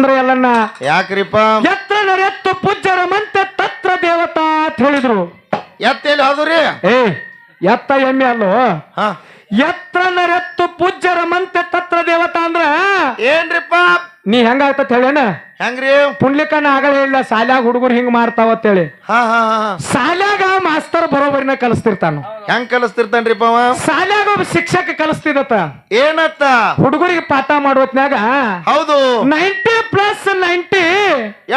ತಂದ್ರ ಎಲ್ಲನ್ನ ಯಾಕ್ರಿಪ್ಪ? ಎತ್ತ ನರೆತ್ತು ಪೂಜ್ಯರ ಮಂತೆ ತತ್ರ ದೇವತಾ ಅಂತ ಹೇಳಿದ್ರು. ಎತ್ತೇಲಿ ಹೌದ್ರಿ? ಏ ಎತ್ತ ಎಮ್ಮೆ ಅಲ್ಲೋ? ಹಾ. ಎತ್ರ ನರೆತ್ತು ಪೂಜ್ಯರ ಮಂತೆ ತತ್ರ ದೇವತಾ ಅಂದ್ರ? ಏನ್ರಿಪ್ಪ? ನೀ ಹೆಂಗಾಗ್ತತ್ ಹೇಳೇನ ಹೆಂಗ್ರಿ? ಪುಂಡ್ಲಿಕನ ಆಗಲೇ ಇಲ್ಲ ಶಾಲ್ಯಾಗ ಹುಡುಗರು ಹಿಂಗ್ ಮಾಡ್ತಾವತ್ತೇಳಿ ಹಾ ಹಾ ಹಾ ಹಾ. ಶಾಲ್ಯಾಗ ಮಾಸ್ತರ್ ಬರೋಬರಿನ ಕಲಿಸ್ತಿರ್ತಾನು. ಹೆಂಗ್ ಕಲಿಸ್ತಿರ್ತಾನ್ರಿಪ್ಪ ಅವ? ಶಾಲ್ಯಾಗ ಒಬ್ಬ ಶಿಕ್ಷಕ ಕಲಿಸ್ತಿದತ್ತ ಏನತ್ತ? ಹುಡುಗರಿಗೆ ಪಾಠ ಮಾಡುವತ್ನಾಗ ಹೌದು. Ninety plus ninety.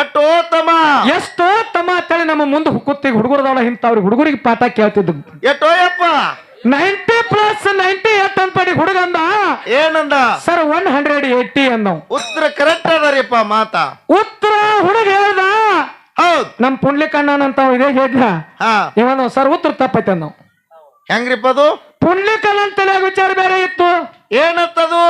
ಎಷ್ಟೋ ತಮ್ಮ ಎಷ್ಟೋ ತಮ್ಮ ಅಂತೇಳಿ ನಮ್ಮ ಮುಂದೆ ಹುಕ್ಕುತ್ತೀಗ ಹುಡುಗರದವಳ ಇಂಥವ್ರಿಗೆ ಹುಡುಗರಿಗೆ ಪಾಠ ಕೇಳ್ತಿದ್ದು. ಎಷ್ಟೋ ಯಪ್ಪ ನೈಂಟಿ ಪ್ಲಸ್ ನೈಂಟಿ ಎಟ್ ಅನ್ಪಡಿ ಹುಡುಗ ಅಂದ ಏನಂದ? ಸರ್ ಒನ್ ಹಂಡ್ರೆಡ್ ಏಟಿ ಅಂದ ಉತ್ತರ ಕರೆಕ್ಟ್ ಅದರಿಪ್ಪ ಮಾತ. ಉತ್ತರ ಹುಡುಗ ಹೇಳ್ದ. ಹೌದ್. ನಮ್ ಪುಂಡ್ಲಿಕಣ್ಣನ ಅಂತ ಇದೇ ಹೇಳ್ದ. ಇವನು ಸರ್ ಉತ್ತರ ತಪ್ಪೈತೆ ಅಂದವ್. ಹೆಂಗ್ರಿಪ್ಪ ಅದು? ಪುಂಡ್ಲಿಕನ್ ಅಂತ ವಿಚಾರ ಬೇರೆ ಇತ್ತು. ಏನತ್ತದು?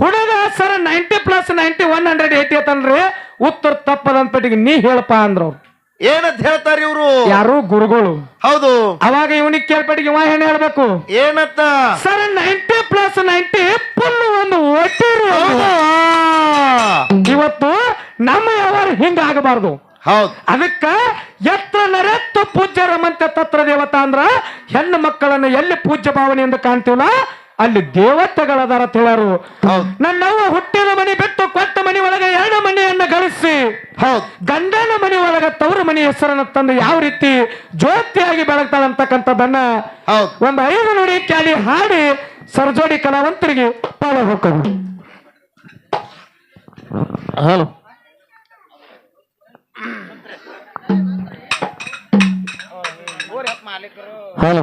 ಹುಡುಗ sir ninety plus ninety one hundred eighty ಅಂತನ್ರಿ ಉತ್ತರ ತಪ್ಪದಂತಟಿಗೆ ನೀ ಹೇಳಪ್ಪ ಅಂದ್ರ ಅವ್ರು. ಏನಂತ ಹೇಳ್ತಾರ ಇವ್ರು? ಯಾರು? ಗುರುಗಳು. ಹೌದು. ಅವಾಗ ಇವನಿಗೆ ಕೇಳ್ಪಟ್ಟಿಗೆ ಇವ ಏನ್ ಹೇಳ್ಬೇಕು? ಏನತ್ತ sir ninety plus ninety full ಒಂದು ಒಟ್ಟಿರು ಇವತ್ತು ನಮ್ಮ ವ್ಯವಹಾರ ಹಿಂಗ ಆಗಬಾರ್ದು. ಹೌದು. ಅದಕ್ಕ ಎತ್ರ ನರೆತ್ತು ಪೂಜ್ಯ ರಮಂತೆ ತತ್ರ ದೇವತಾ ಅಂದ್ರ ಹೆಣ್ಣು ಮಕ್ಕಳನ್ನ ಎಲ್ಲಿ ಪೂಜ್ಯ ಭಾವನೆಯಿಂದ ಕಾಣ್ತೀವಲ್ಲ ಅಲ್ಲಿ ದೇವತೆಗಳದಾರ ತಿಳಿಯರು ಹೌದ್. ನನ್ನವ್ವ ಹುಟ್ಟಿನ ಮನೆ ಬಿಟ್ಟು ಕೊಟ್ಟ ಮನೆ ಒಳಗೆ ಎರಡು ಮನೆಯನ್ನ ಗಳಿಸಿ. ಹೌದ್. ಗಂಡನ ಮನೆ ಒಳಗೆ ತವರು ಮನೆ ಹೆಸರನ್ನು ತಂದು ಯಾವ ರೀತಿ ಜ್ಯೋತಿಯಾಗಿ ಬೆಳಗ್ತಾಳಂತಕ್ಕಂಥದ್ದನ್ನ ಹೌದ್. ಒಂದು ಐದು ನುಡಿ ಕ್ಯಾಲಿ ಹಾಡಿ ಸರ್ಜೋಡಿ ಕಲಾವಂತರಿಗೆ ಪಾಲ ಹೋಗ್ತದೆ ಹಲೋ. ಹಲೋ.